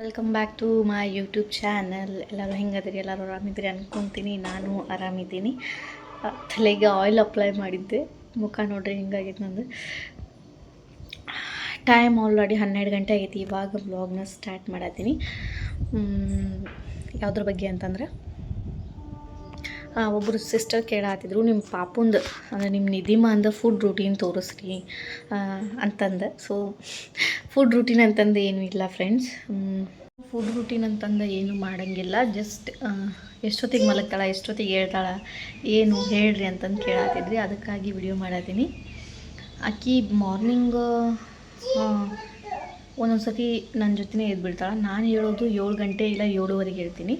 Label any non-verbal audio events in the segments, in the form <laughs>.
Welcome back to my YouTube channel ಎಲ್ಲರೂ ಹೆಂಗದಿರಿ? ಎಲ್ಲರೂ ಆರಾಮಿದ್ರಿ ಅನ್ಕೊತೀನಿ. ನಾನು ಆರಾಮಿದ್ದೀನಿ. ತಲೆಗೆ ಆಯಿಲ್ ಅಪ್ಲೈ ಮಾಡಿದ್ದೆ. ಮುಖ ನೋಡ್ರಿ ಹಿಂಗಾಗಿತ್ತು ನಂದು. ಟೈಮ್ ಆಲ್ರೆಡಿ ಹನ್ನೆರಡು ಗಂಟೆ ಆಗೈತಿ. ಇವಾಗ ಬ್ಲಾಗ್ನ ಸ್ಟಾರ್ಟ್ ಮಾಡತ್ತೀನಿ. ಯಾವುದ್ರ ಬಗ್ಗೆ ಅಂತಂದ್ರೆ? ಒಬ್ಬರು ಸಿಸ್ಟರ್ ಕೇಳಾತಿದ್ರು ನಿಮ್ಮ ಪಾಪುಂದು, ಅಂದರೆ ನಿಮ್ಮ ನಿಧಿಮಾಂದ ಫುಡ್ ರೂಟೀನ್ ತೋರಿಸ್ರಿ ಅಂತಂದ. ಸೊ ಫುಡ್ ರೂಟೀನ್ ಅಂತಂದು ಏನೂ ಇಲ್ಲ ಫ್ರೆಂಡ್ಸ್ ಫುಡ್ ರೂಟೀನ್ ಅಂತಂದು ಏನು ಮಾಡಂಗಿಲ್ಲ. ಜಸ್ಟ್ ಎಷ್ಟೊತ್ತಿಗೆ ಮಲಗ್ತಾಳೆ, ಎಷ್ಟೊತ್ತಿಗೆ ಹೇಳ್ತಾಳೆ, ಏನು ಹೇಳ್ರಿ ಅಂತಂದು ಕೇಳಾತಿದ್ರಿ ಅದಕ್ಕಾಗಿ ವಿಡಿಯೋ ಮಾಡತ್ತೀನಿ ಆಕಿ ಮಾರ್ನಿಂಗ್ ಒಂದೊಂದು ಸತಿ ನನ್ನ ಜೊತೆನೇ ಎದ್ಬಿಡ್ತಾಳೆ. ನಾನು ಹೇಳೋದು ಏಳು ಗಂಟೆ ಇಲ್ಲ ಏಳುವರೆಗೆ ಹೇಳ್ತೀನಿ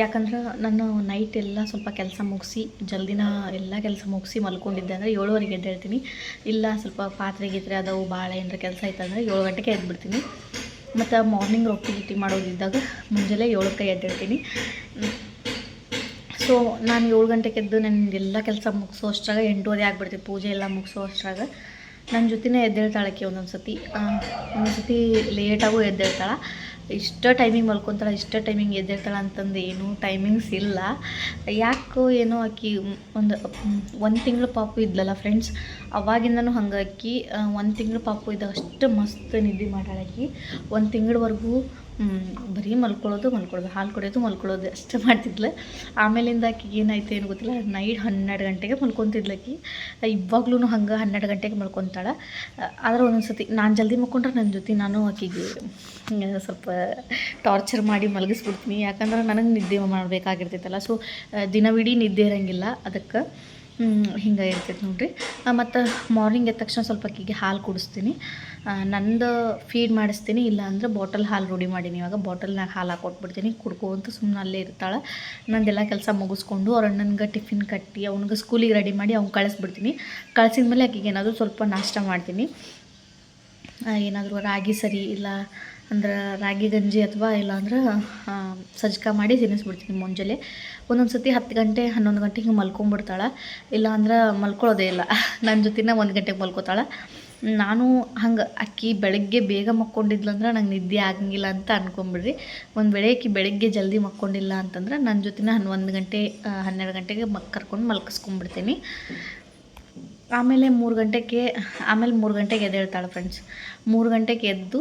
ಯಾಕಂದ್ರೆ ನಾನು ನೈಟ್ ಎಲ್ಲ ಸ್ವಲ್ಪ ಕೆಲಸ ಮುಗಿಸಿ, ಜಲ್ದಿನ ಎಲ್ಲ ಕೆಲಸ ಮುಗಿಸಿ ಮಲ್ಕೊಂಡಿದ್ದೆ ಅಂದರೆ ಏಳುವರೆಗೆ ಎದ್ದು ಹೇಳ್ತೀನಿ ಇಲ್ಲ ಸ್ವಲ್ಪ ಪಾತ್ರೆ ಗೀತ್ರೆ ಅದಾವು ಭಾಳ ಏನಾರ ಕೆಲಸ ಆಯ್ತು ಅಂದರೆ ಏಳು ಗಂಟೆಗೆ ಎದ್ಬಿಡ್ತೀನಿ. ಮತ್ತು ಮಾರ್ನಿಂಗ್ ರೊಟ್ಟಿ ಗಿಟ್ಟಿ ಮಾಡೋದಿದ್ದಾಗ ಮುಂಜಾನೆ ಏಳಕ್ಕೆ ಎದ್ದೇಳ್ತೀನಿ. ಸೊ ನಾನು ಏಳು ಗಂಟೆಗೆ ಎದ್ದು ನನಗೆಲ್ಲ ಕೆಲಸ ಮುಗಿಸೋ ಅಷ್ಟ್ರಾಗ, ಎಂಟೂವರೆ ಆಗಿಬಿಡ್ತೀನಿ ಪೂಜೆ ಎಲ್ಲ ಮುಗಿಸೋ ಅಷ್ಟ್ರಾಗ. ನನ್ನ ಜೊತೆನೇ ಎದ್ದೇಳ್ತಾಳಕ್ಕೆ ಒಂದೊಂದು ಸತಿ. ಒಂದೊಂದು ಸತಿ ಲೇಟಾಗೂ ಎದ್ದೇಳ್ತಾಳೆ. ಇಷ್ಟ ಟೈಮಿಂಗ್ ಮಲ್ಕೊತಾಳೆ, ಇಷ್ಟ ಟೈಮಿಂಗ್ ಎದ್ದೇಳ್ತಾಳೆ ಅಂತಂದು ಏನು ಟೈಮಿಂಗ್ಸ್ ಇಲ್ಲ. ಯಾಕೋ ಏನೋ ಆಕಿ ಒಂದು ಒಂದು ತಿಂಗಳು ಪಾಪು ಇದ್ಲಲ್ಲ ಫ್ರೆಂಡ್ಸ್ ಅವಾಗಿಂದನೂ ಹಂಗೆ ಒಂದು ತಿಂಗಳು ಪಾಪು ಇದ್ದ ಅಷ್ಟು ಮಸ್ತ್ ನಿದ್ದೆ ಮಾಡಾಳಕ್ಕಿ ಒಂದು ತಿಂಗಳವರೆಗೂ ಬರೀ ಮಲ್ಕೊಳ್ಳೋದು ಮಲ್ಕೊಳ್ಳೋದು ಹಾಲು ಕುಡಿಯೋದು ಮಲ್ಕೊಳ್ಳೋದು ಅಷ್ಟೇ ಮಾಡ್ತಿದ್ಲು. ಆಮೇಲಿಂದ ಆಕೆ ಏನಾಯ್ತು ಏನು ಗೊತ್ತಿಲ್ಲ. ನೈಟ್ ಹನ್ನೆರಡು ಗಂಟೆಗೆ ಮಲ್ಕೊತಿದ್ಲು ಆಕಿ. ಇವಾಗ್ಲೂ ಹಂಗೆ ಹನ್ನೆರಡು ಗಂಟೆಗೆ ಮಲ್ಕೊತಾಳೆ. ಆದ್ರೆ ಒಂದೊಂದು ಸತಿ ನಾನು ಜಲ್ದಿ ಮಲ್ಕೊಂಡ್ರೆ ನನ್ನ ಜೊತೆ ನಾನು ಆಕೆಗೆ ಸ್ವಲ್ಪ ಟಾರ್ಚರ್ ಮಾಡಿ ಮಲಗಿಸ್ಬಿಡ್ತೀನಿ. ಯಾಕಂದ್ರೆ ನನಗೆ ನಿದ್ದೆ ಮಾಡಬೇಕಾಗಿರ್ತೈತಲ್ಲ ಸೊ ದಿನವಿಡೀ ನಿದ್ದೆ ಇರೋಂಗಿಲ್ಲ. ಅದಕ್ಕೆ ಹಿಂಗೆ ಇರ್ತೈತೆ ನೋಡಿರಿ. ಮತ್ತು ಮಾರ್ನಿಂಗ್ ಎದ್ದ ತಕ್ಷಣ ಸ್ವಲ್ಪ ಅಕ್ಕಿಗೆ ಹಾಲು ಕುಡಿಸ್ತೀನಿ. ನಂದು ಫೀಡ್ ಮಾಡಿಸ್ತೀನಿ, ಇಲ್ಲ ಅಂದ್ರೆ ಬಾಟಲ್ ಹಾಲು ರೂಢಿ ಮಾಡೀನಿ. ಇವಾಗ ಬಾಟಲ್ನಾಗ ಹಾಲು ಹಾಕೊಟ್ಬಿಡ್ತೀನಿ ಕುಡ್ಕೊಂತ ಸುಮ್ಮನೆ ಅಲ್ಲೇ ಇರ್ತಾಳೆ. ನಂದೆಲ್ಲ ಕೆಲಸ ಮುಗಿಸ್ಕೊಂಡು ಅವ್ರ ಅಣ್ಣನಿಗೆ ಟಿಫಿನ್ ಕಟ್ಟಿ, ಅವ್ನಿಗೆ ಸ್ಕೂಲಿಗೆ ರೆಡಿ ಮಾಡಿ ಅವ್ನು ಕಳಿಸ್ಬಿಡ್ತೀನಿ. ಕಳಿಸಿದ ಮೇಲೆ ಆಕಿಗೆ ಏನಾದರೂ ಸ್ವಲ್ಪ ನಾಷ್ಟ ಮಾಡ್ತೀನಿ. ಏನಾದರೂ ರಾಗಿ ಸರಿ, ಇಲ್ಲ ಅಂದ್ರೆ ರಾಗಿ, ಗಂಜಿ ಅಥವಾ ಇಲ್ಲಾಂದ್ರೆ ಸಜ್ಕ ಮಾಡಿ ತಿನ್ನಿಸ್ಬಿಡ್ತೀನಿ ಮುಂಜಾನೆ. ಒಂದೊಂದು ಸತಿ ಹತ್ತು ಗಂಟೆ, ಹನ್ನೊಂದು ಗಂಟೆ ಹಿಂಗೆ ಮಲ್ಕೊಂಬಿಡ್ತಾಳೆ. ಇಲ್ಲಾಂದ್ರೆ ಮಲ್ಕೊಳ್ಳೋದೇ ಇಲ್ಲ. <laughs> ನನ್ನ ಜೊತೆನ ಒಂದು ಗಂಟೆಗೆ ಮಲ್ಕೋತಾಳೆ. ನಾನು ಹಂಗೆ ಅಕ್ಕಿ ಬೆಳಗ್ಗೆ ಬೇಗ ಮಕ್ಕೊಂಡಿದ್ಲಂದ್ರೆ ನಂಗೆ ನಿದ್ದೆ ಆಗಂಗಿಲ್ಲ ಅಂತ ಅನ್ಕೊಂಬಿಡ್ರಿ. ಒಂದು ವೇಳೆ ಅಕ್ಕಿ ಬೆಳಗ್ಗೆ ಜಲ್ದಿ ಮಕ್ಕೊಂಡಿಲ್ಲ ಅಂತಂದ್ರೆ ನನ್ನ ಜೊತೆನ ಹನ್ನೊಂದು ಗಂಟೆ ಹನ್ನೆರಡು ಗಂಟೆಗೆ ಮಕ್ ಕರ್ಕೊಂಡು ಮಲ್ಕಿಸ್ಕೊಂಡ್ಬಿಡ್ತೀನಿ ಆಮೇಲೆ ಮೂರು ಗಂಟೆಗೆ, ಆಮೇಲೆ ಮೂರು ಗಂಟೆಗೆ ಎದ್ದೇಳ್ತಾಳೆ ಫ್ರೆಂಡ್ಸ್ ಮೂರು ಗಂಟೆಗೆ ಎದ್ದು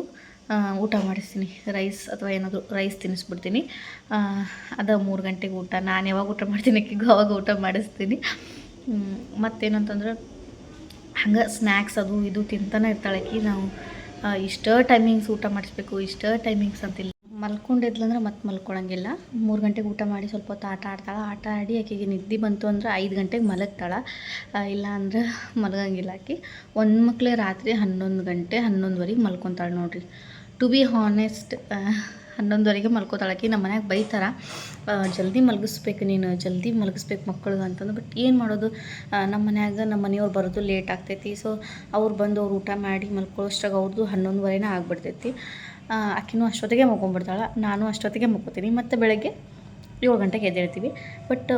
ಊಟ ಮಾಡಿಸ್ತೀನಿ. ರೈಸ್ ಅಥವಾ ಏನಾದರೂ ರೈಸ್ ತಿನ್ನಿಸ್ಬಿಡ್ತೀನಿ. ಅದು ಮೂರು ಗಂಟೆಗೆ ಊಟ. ನಾನು ಯಾವಾಗ ಊಟ ಮಾಡ್ತೀನಿ ಅಕ್ಕಿಗೂ, ಅವಾಗ ಊಟ ಮಾಡಿಸ್ತೀನಿ. ಮತ್ತೇನಂತಂದ್ರೆ ಹಂಗೆ ಸ್ನ್ಯಾಕ್ಸ್ ಅದು ಇದು ತಿಂತಾನೆ ಇರ್ತಾಳೆ ಅಕ್ಕಿ. ನಾವು ಇಷ್ಟೇ ಇಷ್ಟ ಟೈಮಿಂಗ್ಸ್ ಊಟ ಮಾಡಿಸ್ಬೇಕು, ಇಷ್ಟೇ ಟೈಮಿಂಗ್ಸ್ ಅಂತಿಲ್ಲ. ಮಲ್ಕೊಂಡಿದ್ಲಂದ್ರೆ ಮತ್ತೆ ಮಲ್ಕೊಳಂಗಿಲ್ಲ. ಮೂರು ಗಂಟೆಗೆ ಊಟ ಮಾಡಿ ಸ್ವಲ್ಪ ಹೊತ್ತು ಆಟ ಆಡ್ತಾಳೆ. ಆಟ ಆಡಿ ಆಕೆಗೆ ನಿದ್ದೆ ಬಂತು ಅಂದ್ರೆ ಐದು ಗಂಟೆಗೆ ಮಲಗ್ತಾಳೆ. ಇಲ್ಲ ಅಂದ್ರೆ ಮಲಗಂಗಿಲ್ಲ ಆಕೆ ಒಂದು ಮಕ್ಕಳೇ ರಾತ್ರಿ ಹನ್ನೊಂದು ಗಂಟೆ, ಹನ್ನೊಂದುವರೆಗೆ ಮಲ್ಕೊತಾಳೆ ನೋಡ್ರಿ. ಟು ಬಿ ಹಾನೆಸ್ಟ್ ಹನ್ನೊಂದುವರೆಗೆ ಮಲ್ಕೋತಾಳಕ್ಕೆ ನಮ್ಮ ಮನ್ಯಾಗ ಬೈತಾರ ಜಲ್ದಿ ಮಲಗಿಸ್ಬೇಕು ನೀನು, ಜಲ್ದಿ ಮಲಗಿಸ್ಬೇಕು ಮಕ್ಕಳು ಅಂತಂದು ಬಟ್ ಏನು ಮಾಡೋದು? ನಮ್ಮ ಮನ್ಯಾಗ ನಮ್ಮ ಮನೆಯವ್ರು ಬರೋದು ಲೇಟ್ ಆಗ್ತೈತಿ ಸೊ ಅವ್ರು ಬಂದು ಅವ್ರು ಊಟ ಮಾಡಿ ಮಲ್ಕೊಳ್ಳೋಷ್ಟಾಗ ಅವ್ರದ್ದು ಹನ್ನೊಂದುವರೆನೇ ಆಗಿಬಿಡ್ತೈತಿ. ಆಕಿನೂ ಅಷ್ಟೊತ್ತಿಗೆ ಮಲ್ಕೊಂಡ್ಬಿಡ್ತಾಳೆ ನಾನು ಅಷ್ಟೊತ್ತಿಗೆ ಮಲ್ಕೋತೀನಿ, ಮತ್ತು ಬೆಳಗ್ಗೆ ಏಳು ಗಂಟೆಗೆ ಎದ್ದೇಳ್ತೀವಿ. ಬಟ್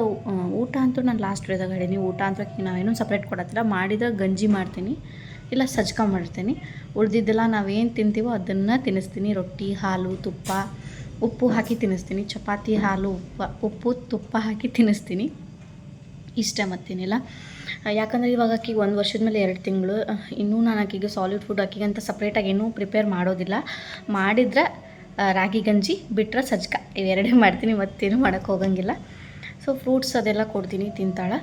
ಊಟ ಅಂತೂ ನಾನು ಲಾಸ್ಟ್ ವಿಡಿಯೋದಾಗ ಹೇಳೀನಿ ಊಟ ಅಂತ ನಾವೇನು ಸಪ್ರೇಟ್ ಕೊಡತ್ತಿಲ್ಲ ಮಾಡಿದ್ರೆ ಗಂಜಿ ಮಾಡ್ತೀನಿ. ಇಲ್ಲ, ಸಜ್ಕ ಮಾಡ್ತೀನಿ. ಉಳ್ದಿದ್ದೆಲ್ಲ ನಾವೇನು ತಿಂತೀವೋ ಅದನ್ನು ತಿನ್ನಿಸ್ತೀನಿ ರೊಟ್ಟಿ, ಹಾಲು, ತುಪ್ಪ, ಉಪ್ಪು ಹಾಕಿ ತಿನ್ನಿಸ್ತೀನಿ ಚಪಾತಿ, ಹಾಲು, ಉಪ್ಪ, ಉಪ್ಪು, ತುಪ್ಪ ಹಾಕಿ ತಿನ್ನಿಸ್ತೀನಿ ಇಷ್ಟ ಮತ್ತೇನಿಲ್ಲ. ಯಾಕಂದರೆ ಇವಾಗ ಆಕಿಗೆ ಒಂದು ವರ್ಷದ ಮೇಲೆ ಎರಡು ತಿಂಗಳು. ಇನ್ನೂ ನಾನು ಆಕಿಗೆ ಸಾಲಿಡ್ ಫುಡ್ ಆಕಿಗೆ ಅಂತ ಸಪ್ರೇಟಾಗಿ ಏನೂ ಪ್ರಿಪೇರ್ ಮಾಡೋದಿಲ್ಲ. ಮಾಡಿದ್ರೆ ರಾಗಿ ಗಂಜಿ ಬಿಟ್ಟರೆ ಸಜ್ಕ. ಇವೆರಡೇ ಮಾಡ್ತೀನಿ, ಮತ್ತೇನು ಮಾಡೋಕ್ಕೆ ಹೋಗಂಗಿಲ್ಲ. ಸೊ ಫ್ರೂಟ್ಸ್ ಅದೆಲ್ಲ ಕೊಡ್ತೀನಿ, ತಿಂತಾಳೆ.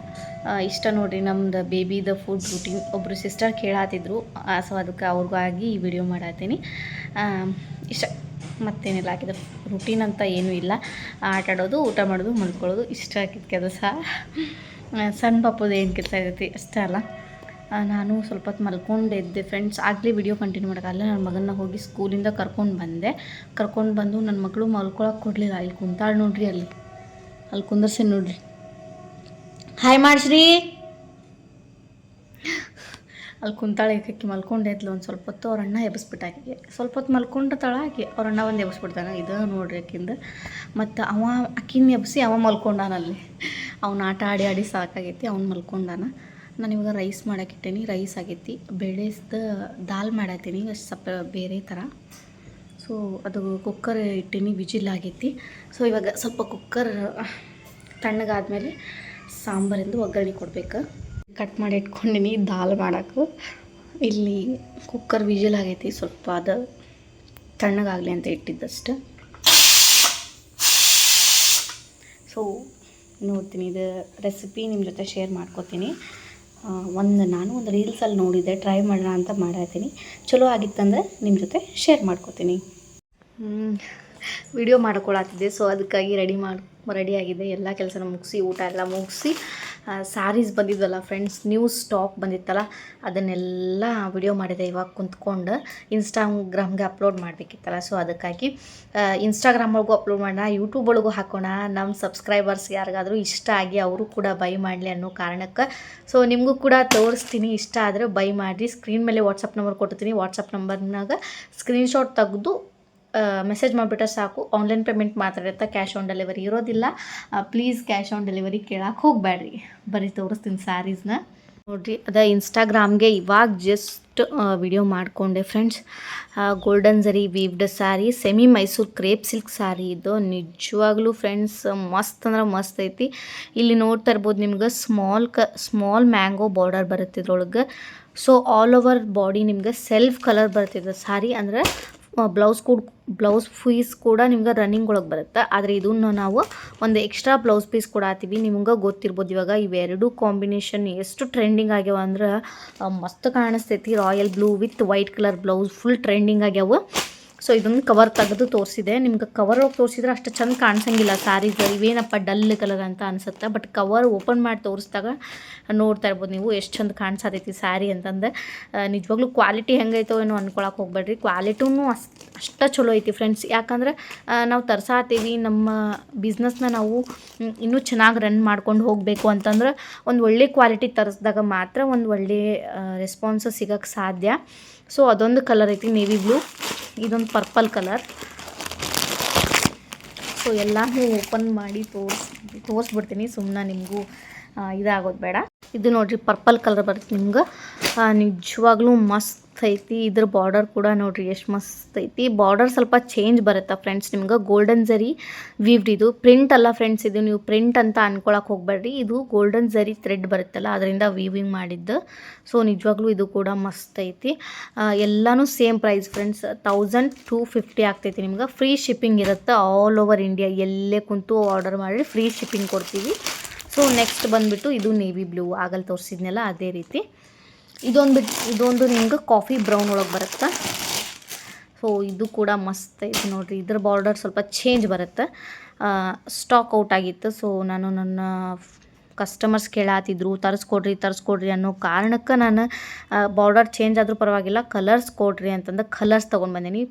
ಇಷ್ಟ ನೋಡಿರಿ ನಮ್ದು ಬೇಬಿದ ಫುಡ್ ರೂಟೀನ್ ಒಬ್ಬರು ಸಿಸ್ಟರ್ ಕೇಳಾತಿದ್ರು ಸೊ ಅದಕ್ಕೆ ಅವ್ರಿಗಾಗಿ ಈ ವಿಡಿಯೋ ಮಾಡತ್ತೀನಿ ಇಷ್ಟ. ಮತ್ತೇನಿಲ್ಲ ಹಾಕಿದ ರುಟೀನ್ ಅಂತ ಏನೂ ಇಲ್ಲ. ಆಟ ಆಡೋದು, ಊಟ ಮಾಡೋದು, ಮಲ್ಕೊಳ್ಳೋದು, ಇಷ್ಟ ಆಗಿದ್ದ ಕೆಲಸ. ಸಣ್ಣ ಪಾಪದ ಏನು ಕೆಲಸ ಇರುತ್ತೆ, ಅಷ್ಟೇ ಅಲ್ಲ. ನಾನು ಸ್ವಲ್ಪ ಹೊತ್ತು ಮಲ್ಕೊಂಡು ಎದ್ದೆ ಫ್ರೆಂಡ್ಸ್ ಆಗಲೇ ವಿಡಿಯೋ ಕಂಟಿನ್ಯೂ ಮಾಡೋಕ್ಕಲ್ಲ ನನ್ನ ಮಗನ ಹೋಗಿ ಸ್ಕೂಲಿಂದ ಕರ್ಕೊಂಡು ಬಂದೆ. ಕರ್ಕೊಂಡು ಬಂದು ನನ್ನ ಮಗಳು ಮಲ್ಕೊಳಕ್ಕೆ ಕೊಡಲಿಲ್ಲ. ಅಲ್ಲಿ ಕುಂತಾಳು ನೋಡ್ರಿ ಅಲ್ಲಿ. ಅಲ್ಲಿ ಕುಂದರ್ಸಿ ನೋಡ್ರಿ. ಹಾಯ್ ಮಾಡಿಸ್ರಿ ಅಲ್ಲಿ ಕುಂತಾಳೆ ಆಕಿ ಮಲ್ಕೊಂಡೆ ಎದ್ಲು ಒಂದು ಸ್ವಲ್ಪ ಹೊತ್ತು, ಅವ್ರ ಅಣ್ಣ ಎಬ್ಬಿಸ್ಬಿಟ್ಟಾಕಿಗೆ ಸ್ವಲ್ಪ ಹೊತ್ತು ಮಲ್ಕೊಂಡು ಆಕೆ, ಅವ್ರ ಅಣ್ಣ ಒಂದು ಎಬ್ಬಿಸ್ಬಿಡ್ತಾನೆ ಇದು ನೋಡ್ರಿ ಆಕಿಂದ ಮತ್ತು ಅವ ಅಕ್ಕಿನ ಎಬ್ಸಿ ಅವ ಮಲ್ಕೊಂಡಾನಲ್ಲಿ ಅವ್ನು ಆಟ ಆಡಿ ಆಡಿ ಸಾಕಾಗೈತಿ, ಅವ್ನು ಮಲ್ಕೊಂಡಾನ. ನಾನು ಇವಾಗ ರೈಸ್ ಮಾಡಾಕಿಟ್ಟೇನಿ ರೈಸ್ ಆಗೈತಿ. ಬೆಳೆಸ್ದ ದಾಲ್ ಮಾಡತ್ತೀನಿ ಸಪ್ ಬೇರೆ ಥರ ಸೊ ಅದು ಕುಕ್ಕರ್ ಇಟ್ಟೀನಿ ವಿಜಿಲ್ ಆಗೈತಿ. ಸೊ ಇವಾಗ ಸ್ವಲ್ಪ ಕುಕ್ಕರ್ ತಣ್ಣಗಾದ್ಮೇಲೆ ಸಾಂಬಾರಿಂದು ಒಗ್ಗರಣೆ ಕೊಡಬೇಕು. ಕಟ್ ಮಾಡಿ ಇಟ್ಕೊಂಡಿನಿ, ದಾಲ್ ಮಾಡೋಕ್ಕೆ ಇಲ್ಲಿ ಕುಕ್ಕರ್ ವಿಜಿಲ್ ಆಗೈತಿ, ಸ್ವಲ್ಪ ಅದು ತಣ್ಣಗಾಗಲಿ ಅಂತ ಇಟ್ಟಿದ್ದಷ್ಟು. ಸೊ ನೋಡ್ತೀನಿ, ಇದು ರೆಸಿಪಿ ನಿಮ್ಮ ಜೊತೆ ಶೇರ್ ಮಾಡ್ಕೋತೀನಿ. ಒಂದು ನಾನು ಒಂದು ರೀಲ್ಸಲ್ಲಿ ನೋಡಿದ್ದೆ ಟ್ರೈ ಮಾಡೋಣ ಅಂತ ಮಾಡತ್ತೀನಿ ಚಲೋ ಆಗಿತ್ತಂದ್ರೆ ನಿಮ್ಮ ಜೊತೆ ಶೇರ್ ಮಾಡ್ಕೋತೀನಿ. ವಿಡಿಯೋ ಮಾಡ್ಕೊಳತ್ತಿದ್ದೆ ಸೊ ಅದಕ್ಕಾಗಿ ರೆಡಿ ಮಾಡಿ ರೆಡಿ ಆಗಿದೆ ಎಲ್ಲ ಕೆಲಸನ ಮುಗಿಸಿ, ಊಟ ಎಲ್ಲ ಮುಗಿಸಿ. ಸ್ಯಾರೀಸ್ ಬಂದಿದ್ವಲ್ಲ ಫ್ರೆಂಡ್ಸ್ ನ್ಯೂ ಸ್ಟಾಕ್ ಬಂದಿತ್ತಲ್ಲ, ಅದನ್ನೆಲ್ಲ ವಿಡಿಯೋ ಮಾಡಿದೆ ಇವಾಗ ಕುಂತ್ಕೊಂಡು ಇನ್ಸ್ಟಾಗ್ರಾಮ್ಗೆ ಅಪ್ಲೋಡ್ ಮಾಡಬೇಕಿತ್ತಲ್ಲ. ಸೊ ಅದಕ್ಕಾಗಿ ಇನ್ಸ್ಟಾಗ್ರಾಮ್ ಒಳಗೂ ಅಪ್ಲೋಡ್ ಮಾಡೋಣ ಯೂಟ್ಯೂಬ್ ಒಳಗೂ ಹಾಕೋಣ. ನಮ್ಮ ಸಬ್ಸ್ಕ್ರೈಬರ್ಸ್ ಯಾರಿಗಾದರೂ ಇಷ್ಟ ಆಗಿ ಅವರು ಕೂಡ ಬೈ ಮಾಡಲಿ ಅನ್ನೋ ಕಾರಣಕ್ಕೆ. ಸೊ ನಿಮಗೂ ಕೂಡ ತೋರಿಸ್ತೀನಿ. ಇಷ್ಟ ಆದರೆ ಬೈ ಮಾಡಿ ಸ್ಕ್ರೀನ್ ಮೇಲೆ ವಾಟ್ಸಪ್ ನಂಬರ್ ಕೊಡ್ತೀನಿ ವಾಟ್ಸಪ್ ನಂಬರ್ನಾಗ ಸ್ಕ್ರೀನ್ಶಾಟ್ ತೆಗೆದು ಮೆಸೇಜ್ ಮಾಡಿಬಿಟ್ರೆ ಸಾಕು. ಆನ್ಲೈನ್ ಪೇಮೆಂಟ್ ಮಾತ್ರ ಇರುತ್ತೆ. ಕ್ಯಾಶ್ ಆನ್ ಡೆಲಿವರಿ ಇರೋದಿಲ್ಲ. ಪ್ಲೀಸ್ ಕ್ಯಾಶ್ ಆನ್ ಡೆಲಿವರಿ ಕೇಳಕ್ಕೆ ಹೋಗಬೇಡ್ರಿ ಬರೀ ತೋರಿಸ್ತೀನಿ ಸ್ಯಾರೀಸ್ನ ನೋಡಿರಿ, ಅದ ಇನ್ಸ್ಟಾಗ್ರಾಮ್ಗೆ ಇವಾಗ ಜಸ್ಟ್ ವಿಡಿಯೋ ಮಾಡಿಕೊಂಡೆ friends golden zari weaved sari semi Mysore crepe silk sari ಇದು ನಿಜವಾಗ್ಲೂ ಫ್ರೆಂಡ್ಸ್ ಮಸ್ತ್ ಅಂದ್ರೆ ಮಸ್ತ್ ಐತಿ. ಇಲ್ಲಿ ನೋಡ್ತಾ ಇರ್ಬೋದು ನಿಮ್ಗೆ ಸ್ಮಾಲ್ ಕ ಸ್ಮಾಲ್ ಮ್ಯಾಂಗೋ ಬಾರ್ಡರ್ ಬರುತ್ತೆ ಇದ್ರೊಳಗೆ. ಸೊ ಆಲ್ ಓವರ್ ಬಾಡಿ ನಿಮ್ಗೆ ಸೆಲ್ಫ್ ಕಲರ್ ಬರ್ತಿದೆ ಸ್ಯಾರಿ ಅಂದರೆ ಬ್ಲೌಸ್ ಕೂಡ ಬ್ಲೌಸ್ ಪೀಸ್ ಕೂಡ ನಿಮ್ಗೆ ರನ್ನಿಂಗ್ ಒಳಗೆ ಬರುತ್ತೆ. ಆದರೆ ಇದನ್ನು ನಾವು ಒಂದು ಎಕ್ಸ್ಟ್ರಾ ಬ್ಲೌಸ್ ಪೀಸ್ ಕೂಡ ಆತೀವಿ ನಿಮ್ಗೆ ಗೊತ್ತಿರ್ಬೋದು ಇವಾಗ ಇವೆರಡು ಕಾಂಬಿನೇಷನ್ ಎಷ್ಟು ಟ್ರೆಂಡಿಂಗ್ ಆಗ್ಯಾವ ಅಂದ್ರೆ ಮಸ್ತ್ ಕಾಣಿಸ್ತೈತಿ. Royal blue with white colour blouse full trending ಆಗ್ಯಾವ. ಸೊ ಇದೊಂದು ಕವರ್ ತೆಗೆದು ತೋರಿಸಿದೆ. ನಿಮ್ಗೆ ಕವರ್ ಹೋಗಿ ತೋರಿಸಿದ್ರೆ ಅಷ್ಟು ಚೆಂದ ಕಾಣಿಸಂಗಿಲ್ಲ. ಸ್ಯಾರೀಸ್ ಇವೇನಪ್ಪ ಡಲ್ ಕಲರ್ ಅಂತ ಅನ್ಸುತ್ತೆ? ಬಟ್ ಕವರ್ ಓಪನ್ ಮಾಡಿ ತೋರಿಸಿದಾಗ ನೋಡ್ತಾ ಇರ್ಬೋದು ನೀವು ಎಷ್ಟು ಚಂದ ಕಾಣಿಸತೈತಿ ಸ್ಯಾರಿ ಅಂತಂದು. ನಿಜವಾಗ್ಲೂ ಕ್ವಾಲಿಟಿ ಹೆಂಗೈತೋ ಏನೋ ಅನ್ಕೊಳಕ್ಕೆ ಹೋಗ್ಬೇಡ್ರಿ. ಕ್ವಾಲಿಟಿನೂ ಅಷ್ಟು ಚಲೋ ಐತಿ ಫ್ರೆಂಡ್ಸ್ ಯಾಕಂದ್ರೆ ನಾವು ತರ್ಸಾತೀವಿ. ನಮ್ಮ ಬಿಸ್ನೆಸ್ನ ನಾವು ಇನ್ನೂ ಚೆನ್ನಾಗಿ ರನ್ ಮಾಡ್ಕೊಂಡು ಹೋಗಬೇಕು ಅಂತಂದ್ರೆ ಒಂದು ಒಳ್ಳೆ ಕ್ವಾಲಿಟಿ ತರಿಸಿದಾಗ ಮಾತ್ರ ಒಂದು ಒಳ್ಳೆ ರೆಸ್ಪಾನ್ಸ್ ಸಿಗೋಕ್ಕೆ ಸಾಧ್ಯ. ಸೊ, ಅದೊಂದು ಕಲರ್ ಐತಿ ನೇವಿ ಬ್ಲೂ ಇದೊಂದು ಪರ್ಪಲ್ ಕಲರ್ ಸೊ, ಎಲ್ಲನೂ ಓಪನ್ ಮಾಡಿ ತೋರ್ಸ್, ತೋರಿಸ್ಬಿಡ್ತೀನಿ ಸುಮ್ಮನೆ ನಿಮಗೂ ಇದಾಗೋದು ಬೇಡ. ಇದು ನೋಡ್ರಿ ಪರ್ಪಲ್ ಕಲರ್ ಬರುತ್ತೆ ನಿಮ್ಗೆ. ನಿಜವಾಗ್ಲೂ ಮಸ್ತ್ ಐತಿ. ಇದ್ರ ಬಾರ್ಡರ್ ಕೂಡ ನೋಡ್ರಿ ಎಷ್ಟು ಮಸ್ತ್ ಐತಿ. ಬಾರ್ಡರ್ ಸ್ವಲ್ಪ ಚೇಂಜ್ ಬರುತ್ತೆ ಫ್ರೆಂಡ್ಸ್ ನಿಮ್ಗೆ? ಗೋಲ್ಡನ್ ಜರಿ ವೀವ್ಡ್ ಇದು. ಪ್ರಿಂಟ್ ಅಲ್ಲ ಫ್ರೆಂಡ್ಸ್ ಇದು. ನೀವು ಪ್ರಿಂಟ್ ಅಂತ ಅನ್ಕೊಳಕ್ಕೆ ಹೋಗ್ಬೇಡ್ರಿ. ಇದು ಗೋಲ್ಡನ್ ಜರಿ ಥ್ರೆಡ್ ಬರುತ್ತಲ್ಲ, ಅದರಿಂದ ವೀವಿಂಗ್ ಮಾಡಿದ್ದು. ಸೊ ನಿಜವಾಗ್ಲೂ ಇದು ಕೂಡ ಮಸ್ತ್ ಐತಿ. ಎಲ್ಲಾನು same price friends thousand two fifty ಆಗ್ತೈತಿ ನಿಮ್ಗೆ. ಫ್ರೀ ಶಿಪ್ಪಿಂಗ್ ಇರುತ್ತೆ ಆಲ್ ಓವರ್ ಇಂಡಿಯಾ ಎಲ್ಲೇ ಕುಂತು ಆರ್ಡರ್ ಮಾಡಿ ಫ್ರೀ ಶಿಪ್ಪಿಂಗ್ ಕೊಡ್ತೀವಿ. ಸೊ ನೆಕ್ಸ್ಟ್ ಬಂದುಬಿಟ್ಟು ಇದು ನೇವಿ ಬ್ಲೂ ಆಗಲ್ಲಿ ತೋರಿಸಿದ್ನಲ್ಲ, ಅದೇ ರೀತಿ. ಇದೊಂದು ಬಿಟ್ಟು ಇದೊಂದು ನಿಮ್ಗೆ ಕಾಫಿ ಬ್ರೌನ್ ಒಳಗೆ ಬರುತ್ತೆ? ಸೊ ಇದು ಕೂಡ ಮಸ್ತ್ ಐತಿ ನೋಡಿರಿ. ಇದ್ರ ಬಾರ್ಡರ್ ಸ್ವಲ್ಪ ಚೇಂಜ್ ಬರುತ್ತೆ. ಸ್ಟಾಕ್ ಔಟ್ ಆಗಿತ್ತು. ಸೊ ನಾನು ನನ್ನ ಕಸ್ಟಮರ್ಸ್ ಕೇಳಾತಿದ್ರು, ತರಿಸ್ಕೊಡ್ರಿ ತರಿಸ್ಕೊಡ್ರಿ ಅನ್ನೋ ಕಾರಣಕ್ಕೆ ನಾನು ಬಾರ್ಡರ್ ಚೇಂಜ್ ಆದರೂ ಪರವಾಗಿಲ್ಲ ಕಲರ್ಸ್ ಕೊಡ್ರಿ ಅಂತಂದು ಕಲರ್ಸ್ ತೊಗೊಂಡು ಬಂದೀನಿ.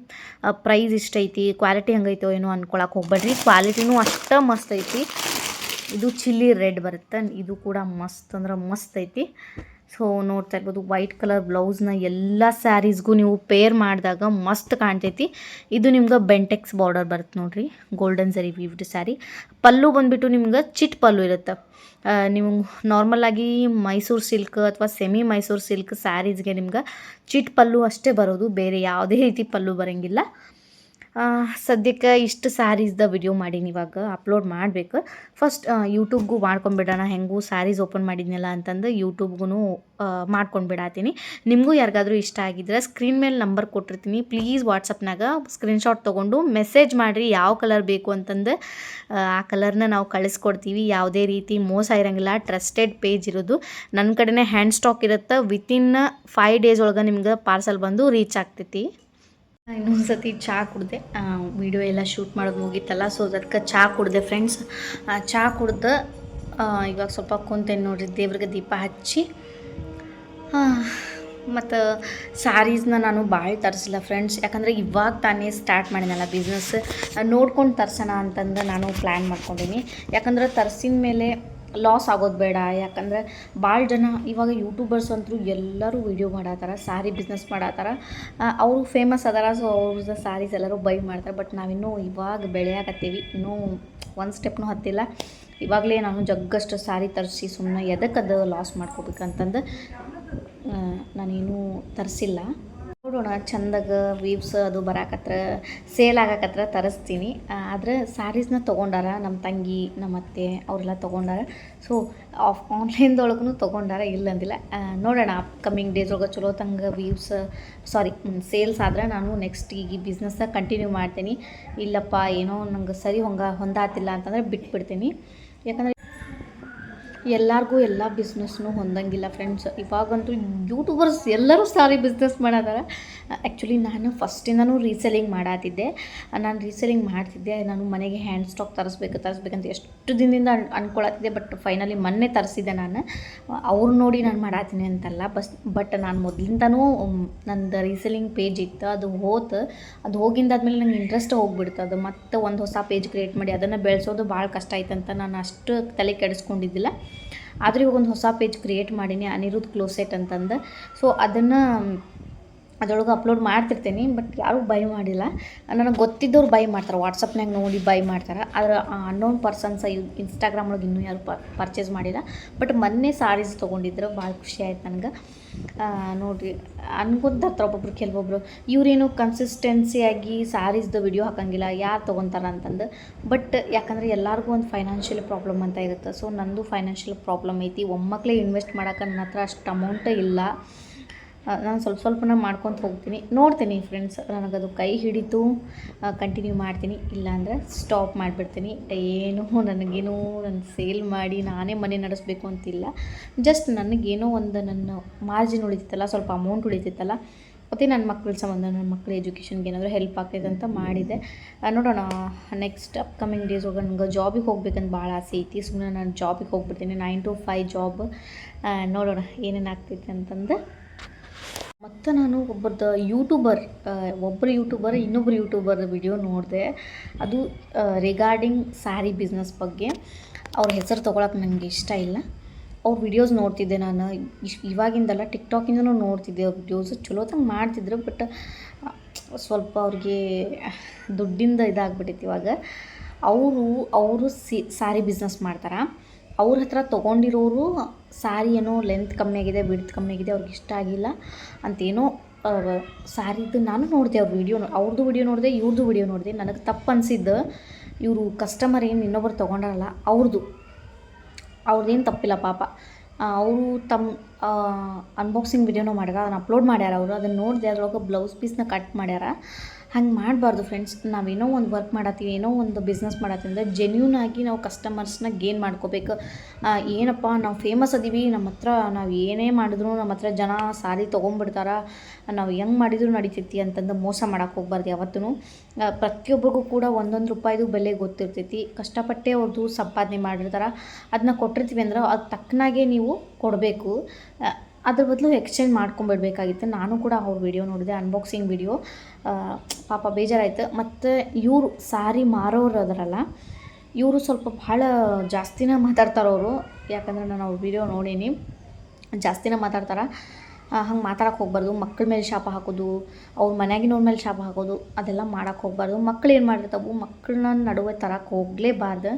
ಪ್ರೈಸ್ ಇಷ್ಟೈತಿ ಕ್ವಾಲಿಟಿ ಹೆಂಗೈತೋ ಏನೋ ಅನ್ಕೊಳಕ್ಕೆ ಹೋಗ್ಬೇಡ್ರಿ. ಕ್ವಾಲಿಟಿನೂ ಅಷ್ಟೇ ಮಸ್ತ್ ಐತಿ. ಇದು ಚಿಲ್ಲಿ ರೆಡ್ ಬರುತ್ತೆ. ಇದು ಕೂಡ ಮಸ್ತ್ ಅಂದ್ರೆ ಮಸ್ತ್ ಐತಿ. ಸೊ ನೋಡ್ತಾ ಇರ್ಬೋದು ವೈಟ್ ಕಲರ್ ಬ್ಲೌಸ್ನ ಎಲ್ಲ ಸ್ಯಾರೀಸ್ಗೂ ನೀವು ಪೇರ್ ಮಾಡಿದಾಗ ಮಸ್ತ್ ಕಾಣ್ತೈತಿ. ಇದು ನಿಮ್ಗೆ ಬೆಂಟೆಕ್ಸ್ ಬಾರ್ಡರ್ ಬರುತ್ತೆ ನೋಡ್ರಿ ಗೋಲ್ಡನ್ ಸರಿ ವೀವ್ಡ್ ಸ್ಯಾರಿ ಪಲ್ಲು ಬಂದುಬಿಟ್ಟು ನಿಮ್ಗೆ ಚಿಟ್ ಪಲ್ಲು ಇರುತ್ತೆ. ನಿಮ್ಗೆ ನೀವು ನಾರ್ಮಲಾಗಿ ಮೈಸೂರು ಸಿಲ್ಕ್ ಅಥವಾ ಸೆಮಿ ಮೈಸೂರು ಸಿಲ್ಕ್ ಸ್ಯಾರೀಸ್ಗೆ ನಿಮ್ಗೆ ಚಿಟ್ ಪಲ್ಲು ಅಷ್ಟೇ ಬರೋದು. ಬೇರೆ ಯಾವುದೇ ರೀತಿ ಪಲ್ಲು ಬರೋಂಗಿಲ್ಲ. ಸದ್ಯಕ್ಕೆ ಇಷ್ಟು ಸ್ಯಾರೀಸ್ದ ವಿಡಿಯೋ ಮಾಡೀನಿ ಇವಾಗ ಅಪ್ಲೋಡ್ ಮಾಡಬೇಕು. ಫಸ್ಟ್ ಯೂಟ್ಯೂಬ್ಗೂ ಮಾಡ್ಕೊಂಡ್ಬಿಡೋಣ, ಹೆಂಗೂ ಸ್ಯಾರೀಸ್ ಓಪನ್ ಮಾಡಿದ್ನಲ್ಲ ಅಂತಂದು ಯೂಟ್ಯೂಬ್ಗೂ ಮಾಡ್ಕೊಂಡ್ಬಿಡಾತೀನಿ. ನಿಮಗೂ ಯಾರಿಗಾದ್ರೂ ಇಷ್ಟ ಆಗಿದ್ರೆ ಸ್ಕ್ರೀನ್ ಮೇಲೆ ನಂಬರ್ ಕೊಟ್ಟಿರ್ತೀನಿ. ಪ್ಲೀಸ್ ವಾಟ್ಸಪ್ನಾಗ ಸ್ಕ್ರೀನ್ಶಾಟ್ ತೊಗೊಂಡು ಮೆಸೇಜ್ ಮಾಡಿರಿ ಯಾವ ಕಲರ್ ಬೇಕು ಅಂತಂದು, ಆ ಕಲರ್ನ ನಾವು ಕಳಿಸ್ಕೊಡ್ತೀವಿ. ಯಾವುದೇ ರೀತಿ ಮೋಸ ಇರೋಂಗಿಲ್ಲ ಟ್ರಸ್ಟೆಡ್ ಪೇಜ್ ಇರೋದು. ನನ್ನ ಕಡೆನೇ ಹ್ಯಾಂಡ್ ಸ್ಟಾಕ್ ಇರುತ್ತೆ ವಿತಿನ್ ಫೈವ್ ಡೇಸ್ ಒಳಗೆ ನಿಮ್ಗೆ ಪಾರ್ಸಲ್ ಬಂದು ರೀಚ್ ಆಗ್ತೈತಿ. ಇನ್ನೊಂದು ಸತಿ ಚಹಾ ಕುಡ್ದೆ. ವಿಡಿಯೋ ಎಲ್ಲ ಶೂಟ್ ಮಾಡೋದು ಮುಗೀತಲ್ಲ ಸೊ ಅದಕ್ಕೆ ಚಹಾ ಕುಡ್ದೆ ಫ್ರೆಂಡ್ಸ್ ಚಹಾ ಕುಡ್ದು ಇವಾಗ ಸ್ವಲ್ಪ ಕುಂತೇನೆ ನೋಡ್ರಿ, ದೇವ್ರಿಗೆ ದೀಪ ಹಚ್ಚಿ. ಮತ್ತು ಸ್ಯಾರೀಸ್ನ ನಾನು ಭಾಳ ತರಿಸಿಲ್ಲ ಫ್ರೆಂಡ್ಸ್ ಯಾಕಂದರೆ ಇವಾಗ ತಾನೇ ಸ್ಟಾರ್ಟ್ ಮಾಡಿನಲ್ಲ ಬಿಸ್ನೆಸ್ ನೋಡ್ಕೊಂಡು ತರ್ಸೋಣ ಅಂತಂದು ನಾನು ಪ್ಲ್ಯಾನ್ ಮಾಡ್ಕೊಂಡೀನಿ. ಯಾಕಂದ್ರೆ ತರ್ಸಿದ ಮೇಲೆ ಲಾಸ್ ಆಗೋದು ಬೇಡ. ಯಾಕಂದ್ರೆ ಭಾಳ ಜನ ಇವಾಗ ಯೂಟ್ಯೂಬರ್ಸ್ ಅಂತೂ ಎಲ್ಲರೂ ವೀಡಿಯೋ ಮಾಡತ್ತಾರ ಸ್ಯಾರಿ ಬಿಸ್ನೆಸ್ ಮಾಡತ್ತಾರ ಅವರು ಫೇಮಸ್ ಅದಾರ ಸೊ ಅವ್ರ ಸ್ಯಾರೀಸ್ ಎಲ್ಲರೂ ಬೈ ಮಾಡ್ತಾರೆ. ಬಟ್ ನಾವಿನ್ನೂ ಇವಾಗ ಬೆಳೆಯಾಕತ್ತೀವಿ. ಇನ್ನೂ ಒಂದು ಸ್ಟೆಪ್ನೂ ಹತ್ತಿಲ್ಲ. ಇವಾಗಲೇ ನಾನು ಜಗ್ಗಷ್ಟು ಸ್ಯಾರಿ ತರಿಸಿ ಸುಮ್ಮನೆ ಎದಕ್ಕದು ಲಾಸ್ ಮಾಡ್ಕೋಬೇಕಂತಂದು ನಾನೇನು ತರಿಸಿಲ್ಲ. ನೋಡೋಣ. ಚಂದಾಗ ವೀವ್ಸ್ ಅದು ಬರಾಕತ್ರ ಸೇಲ್ ಆಗಾಕತ್ರ ತರಿಸ್ತೀನಿ. ಆದರೆ ಸ್ಯಾರೀಸ್ನ ತೊಗೊಂಡಾರ ನಮ್ಮ ತಂಗಿ ನಮ್ಮ ಅತ್ತೆ ಅವರೆಲ್ಲ ತೊಗೊಂಡಾರ. ಸೊ ಆಫ್ ಆನ್ಲೈನ್ದೊಳಗೂ ತೊಗೊಂಡಾರ ಇಲ್ಲಂದಿಲ್ಲ ನೋಡೋಣ ಅಪ್ಕಮಿಂಗ್ ಡೇಸ್ ಒಳಗೆ ಚಲೋ ತಂಗ ವೀವ್ಸ್ ಸಾರಿ ಸೇಲ್ಸ್ ಆದ್ರೆ ನಾನು ನೆಕ್ಸ್ಟ್ ಈ ಬಿಸ್ನೆಸ್ನ ಕಂಟಿನ್ಯೂ ಮಾಡ್ತೀನಿ. ಇಲ್ಲಪ್ಪ, ಏನೋ ನಂಗೆ ಸರಿ ಹೊಂಗ, ಹೊಂದಾತಿಲ್ಲ ಅಂತಂದರೆ ಬಿಟ್ಬಿಡ್ತೀನಿ. ಯಾಕಂದರೆ ಎಲ್ಲರಿಗೂ ಎಲ್ಲ ಬಿಸ್ನೆಸ್ನು ಹೊಂದಂಗಿಲ್ಲ ಫ್ರೆಂಡ್ಸ್ ಇವಾಗಂತೂ ಯೂಟ್ಯೂಬರ್ಸ್ ಎಲ್ಲರೂ ಸಾರಿ ಬಿಸ್ನೆಸ್ ಮಾಡದಾರ ಆ್ಯಕ್ಚುಲಿ ನಾನು ಫಸ್ಟಿಂದನೂ ರೀಸೆಲಿಂಗ್ ಮಾಡತ್ತಿದ್ದೆ ನಾನು ರೀಸೆಲಿಂಗ್ ಮಾಡ್ತಿದ್ದೆ. ನಾನು ಮನೆಗೆ ಹ್ಯಾಂಡ್ ಸ್ಟಾಕ್ ತರಿಸ್ಬೇಕು, ತರಿಸ್ಬೇಕಂತ ಎಷ್ಟು ದಿನದಿಂದ ಅನ್, ಅನ್ಕೊಳತ್ತಿದ್ದೆ ಬಟ್ ಫೈನಲಿ ಮೊನ್ನೆ ತರಿಸಿದ್ದೆ ನಾನು. ಅವ್ರು ನೋಡಿ ನಾನು ಮಾಡಾತೀನಿ ಅಂತಲ್ಲ, ಬಸ್ ಬಟ್ ನಾನು ಮೊದಲಿಂದನೂ ನಂದು ರೀಸೆಲಿಂಗ್ ಪೇಜ್ ಇತ್ತು, ಅದು ಹೋತು. ಅದು ಹೋಗಿಂದಾದ್ಮೇಲೆ ನಂಗೆ ಇಂಟ್ರೆಸ್ಟ್ ಹೋಗ್ಬಿಡ್ತು. ಅದು ಮತ್ತೆ ಒಂದು ಹೊಸ ಪೇಜ್ ಕ್ರಿಯೇಟ್ ಮಾಡಿ ಅದನ್ನು ಬೆಳೆಸೋದು ಭಾಳ ಕಷ್ಟ ಆಯ್ತಂತ ನಾನು ಅಷ್ಟು ತಲೆ ಕೆಡಿಸ್ಕೊಂಡಿದ್ದಿಲ್ಲ. ಆದರೆ ಇವಾಗ ಒಂದು ಹೊಸ ಪೇಜ್ ಕ್ರಿಯೇಟ್ ಮಾಡೀನಿ ಅನಿರುದ್ ಕ್ಲೋಸೆಟ್ ಅಂತಂದು. ಸೊ ಅದನ್ನು ಅದರೊಳಗೆ ಅಪ್ಲೋಡ್ ಮಾಡ್ತಿರ್ತೀನಿ ಬಟ್ ಯಾರೂ ಬೈ ಮಾಡಿಲ್ಲ. ನನಗೆ ಗೊತ್ತಿದ್ದವ್ರು ಬೈ ಮಾಡ್ತಾರೆ ವಾಟ್ಸಪ್ನಾಗ ನೋಡಿ ಬೈ ಮಾಡ್ತಾರೆ. ಆದ್ರೆ ಅನ್ನೋನ್ ಪರ್ಸನ್ಸ್ ಇನ್ಸ್ಟಾಗ್ರಾಮ್ ಒಳಗೆ ಇನ್ನೂ ಯಾರು ಪರ್ಚೇಸ್ ಮಾಡಿಲ್ಲ. ಬಟ್ ಮೊನ್ನೆ ಸಾರೀಸ್ ತೊಗೊಂಡಿದ್ರು, ಭಾಳ ಖುಷಿ ಆಯ್ತು ನನಗೆ. ನೋಡಿರಿ ಅನ್ಕೊಂತಾರೆ ಒಬ್ಬೊಬ್ರು, ಕೆಲವೊಬ್ರು, ಇವರೇನು ಕನ್ಸಿಸ್ಟೆನ್ಸಿಯಾಗಿ ಸ್ಯಾರೀಸ್ದು ವಿಡಿಯೋ ಹಾಕಂಗಿಲ್ಲ, ಯಾರು ತೊಗೊತಾರೆ ಅಂತಂದು. ಬಟ್ ಯಾಕಂದರೆ ಎಲ್ಲರಿಗೂ ಒಂದು ಫೈನಾನ್ಷಿಯಲ್ ಪ್ರಾಬ್ಲಮ್ ಅಂತ ಇರುತ್ತೆ. ಸೊ ನಂದು ಫೈನಾನ್ಷಿಯಲ್ ಪ್ರಾಬ್ಲಮ್ ಐತಿ. ಒಮ್ಮಕ್ಕಳೇ ಇನ್ವೆಸ್ಟ್ ಮಾಡೋಕೆ ನನ್ನ ಹತ್ರ ಅಷ್ಟು ಅಮೌಂಟೇ ಇಲ್ಲ. ನಾನು ಸ್ವಲ್ಪ ಸ್ವಲ್ಪನ ಮಾಡ್ಕೊತ ಹೋಗ್ತೀನಿ. ನೋಡ್ತೀನಿ ಫ್ರೆಂಡ್ಸ್ ನನಗದು ಕೈ ಹಿಡಿತು ಕಂಟಿನ್ಯೂ ಮಾಡ್ತೀನಿ. ಇಲ್ಲಾಂದರೆ ಸ್ಟಾಪ್ ಮಾಡಿಬಿಡ್ತೀನಿ. ಏನು ನನಗೇನೋ ನಾನು ಸೇಲ್ ಮಾಡಿ ನಾನೇ ಮನೆ ನಡೆಸಬೇಕು ಅಂತಿಲ್ಲ. ಜಸ್ಟ್ ನನಗೇನೋ ಒಂದು ನನ್ನ ಮಾರ್ಜಿನ್ ಉಳಿತಿತ್ತಲ್ಲ, ಸ್ವಲ್ಪ ಅಮೌಂಟ್ ಉಳಿತಿತ್ತಲ್ಲ, ಮತ್ತು ನನ್ನ ಮಕ್ಕಳ ಸಂಬಂಧ ನನ್ನ ಮಕ್ಕಳ ಎಜುಕೇಷನ್ಗೆ ಏನಾದರೂ ಹೆಲ್ಪ್ ಆಗ್ತೈತೆ ಅಂತ ಮಾಡಿದೆ. ನೋಡೋಣ ನೆಕ್ಸ್ಟ್ ಅಪ್ಕಮಿಂಗ್ ಡೇಸ್ ಹೋಗಿ ನನಗೆ ಜಾಬಿಗೆ ಹೋಗ್ಬೇಕಂತ ಭಾಳ ಆಸೆ ಐತಿ. ಸುಮ್ಮನೆ ನಾನು ಜಾಬಿಗೆ ಹೋಗ್ಬಿಡ್ತೀನಿ. ನೈನ್ ಟು ಫೈವ್ ಜಾಬ್ ನೋಡೋಣ ಏನೇನು ಆಗ್ತೈತೆ ಅಂತಂದು. ಮತ್ತು ನಾನು ಒಬ್ಬರದ ಯೂಟ್ಯೂಬರ್ ಒಬ್ಬರು ಯೂಟ್ಯೂಬರ್ ಇನ್ನೊಬ್ಬರು ಯೂಟ್ಯೂಬರ್ ವಿಡಿಯೋ ನೋಡಿದೆ. ಅದು ರಿಗಾರ್ಡಿಂಗ್ ಸ್ಯಾರಿ ಬಿಸ್ನೆಸ್ ಬಗ್ಗೆ. ಅವ್ರ ಹೆಸರು ತೊಗೊಳಕ್ಕೆ ನನಗೆ ಇಷ್ಟ ಇಲ್ಲ. ಅವ್ರ ವಿಡಿಯೋಸ್ ನೋಡ್ತಿದ್ದೆ ನಾನು. ಇವಾಗಿಂದಲ್ಲ ಟಿಕ್ಟಾಕಿಂದನೂ ನೋಡ್ತಿದ್ದೆ ಅವ್ರ ವಿಡಿಯೋಸ್ ಚಲೋತಂಗೆ ಮಾಡ್ತಿದ್ರು ಬಟ್ ಸ್ವಲ್ಪ ಅವ್ರಿಗೆ ದುಡ್ಡಿಂದ ಇದಾಗ್ಬಿಟ್ಟಿತ್ತು ಇವಾಗ. ಅವರು ಅವರು ಸಿ ಸ್ಯಾರಿ ಬಿಸ್ನೆಸ್ ಮಾಡ್ತಾರೆ. ಅವ್ರ ಹತ್ರ ತೊಗೊಂಡಿರೋರು ಸ್ಯಾರಿ ಏನೋ ಲೆಂತ್ ಕಮ್ಮಿ ಆಗಿದೆ ವಿಡ್ತ್ ಕಮ್ಮಿ ಆಗಿದೆ, ಅವ್ರಿಗೆ ಇಷ್ಟ ಆಗಿಲ್ಲ ಅಂತೇನೋ ಸ್ಯಾರಿದು ನಾನು ನೋಡಿದೆ ಅವ್ರ ವೀಡಿಯೋ ಅವ್ರದ್ದು ವಿಡಿಯೋ ನೋಡಿದೆ ಇವ್ರದ್ದು ವಿಡಿಯೋ ನೋಡಿದೆ. ನನಗೆ ತಪ್ಪು ಅನಿಸಿದ್ದು ಇವರು ಕಸ್ಟಮರ್ ಏನು ಇನ್ನೊಬ್ಬರು ತೊಗೊಂಡಾರಲ್ಲ ಅವ್ರದ್ದು ಅವ್ರದ್ದೇನು ತಪ್ಪಿಲ್ಲ ಪಾಪ. ಅವರು ತಮ್ಮ ಅನ್ಬಾಕ್ಸಿಂಗ್ ವಿಡಿಯೋನೂ ಮಾಡ್ಯಾರ ಅದನ್ನು ಅಪ್ಲೋಡ್ ಮಾಡ್ಯಾರ ಅವರು. ಅದನ್ನು ನೋಡಿದೆ ಅದ್ರೊಳಗೆ ಬ್ಲೌಸ್ ಪೀಸ್ನ ಕಟ್ ಮಾಡ್ಯಾರ. ಹಂಗೆ ಮಾಡಬಾರ್ದು ಫ್ರೆಂಡ್ಸ್ ನಾವೇನೋ ಒಂದು ವರ್ಕ್ ಮಾಡತ್ತೀವಿ, ಏನೋ ಒಂದು ಬಿಸ್ನೆಸ್ ಮಾಡತ್ತೀವಿ ಅಂದರೆ ಜೆನ್ಯೂನ್ ಆಗಿ ನಾವು ಕಸ್ಟಮರ್ಸ್ನ ಗೇನ್ ಮಾಡ್ಕೋಬೇಕು. ಏನಪ್ಪ, ನಾವು ಫೇಮಸ್ ಅದೀವಿ ನಮ್ಮ ಹತ್ರ ನಾವು ಏನೇ ಮಾಡಿದ್ರು ನಮ್ಮ ಹತ್ರ ಜನ ಸಾರಿ ತೊಗೊಂಡ್ಬಿಡ್ತಾರ. ನಾವು ಹೆಂಗೆ ಮಾಡಿದ್ರು ನಡಿತೈತಿ ಅಂತಂದು ಮೋಸ ಮಾಡೋಕೆ ಹೋಗ್ಬಾರ್ದು ಯಾವತ್ತೂ ಪ್ರತಿಯೊಬ್ಬರಿಗೂ ಕೂಡ ಒಂದೊಂದು ರೂಪಾಯಿದು ಬೆಲೆ ಗೊತ್ತಿರ್ತೈತಿ. ಕಷ್ಟಪಟ್ಟೆ ಅವ್ರದ್ದು ಸಂಪಾದನೆ ಮಾಡಿರ್ತಾರೆ. ಅದನ್ನ ಕೊಟ್ಟಿರ್ತೀವಿ ಅಂದ್ರೆ ಅದು ತಕ್ಕನಾಗೆ ನೀವು ಕೊಡಬೇಕು. ಅದ್ರ ಬದಲು ಎಕ್ಸ್ಚೇಂಜ್ ಮಾಡ್ಕೊಂಬಿಡ್ಬೇಕಾಗಿತ್ತು. ನಾನು ಕೂಡ ಅವ್ರ ವಿಡಿಯೋ ನೋಡಿದೆ ಅನ್ಬಾಕ್ಸಿಂಗ್ ವಿಡಿಯೋ ಪಾಪ ಬೇಜಾರಾಯಿತು. ಮತ್ತು ಇವರು ಸಾರಿ ಮಾರೋರು ಅದರಲ್ಲ, ಇವರು ಸ್ವಲ್ಪ ಭಾಳ ಜಾಸ್ತಿನೇ ಮಾತಾಡ್ತಾರೆ ಅವರು ಯಾಕಂದ್ರೆ ನಾನು ಅವ್ರ ವಿಡಿಯೋ ನೋಡೀನಿ. ಜಾಸ್ತಿನೇ ಮಾತಾಡ್ತಾರೆ. ಹಂಗೆ ಮಾತಾಡಕ್ಕೆ ಹೋಗ್ಬಾರ್ದು. ಮಕ್ಕಳ ಮೇಲೆ ಶಾಪ ಹಾಕೋದು, ಅವ್ರ ಮನ್ಯಾಗಿನವ್ರ ಮೇಲೆ ಶಾಪ ಹಾಕೋದು, ಅದೆಲ್ಲ ಮಾಡಕ್ಕೆ ಹೋಗ್ಬಾರ್ದು. ಮಕ್ಳು ಏನು ಮಾಡಿರ್ತಾವು ಮಕ್ಕಳನ್ನ ನಡುವೆ ತರಕ್ಕೆ ಹೋಗಲೇಬಾರ್ದು.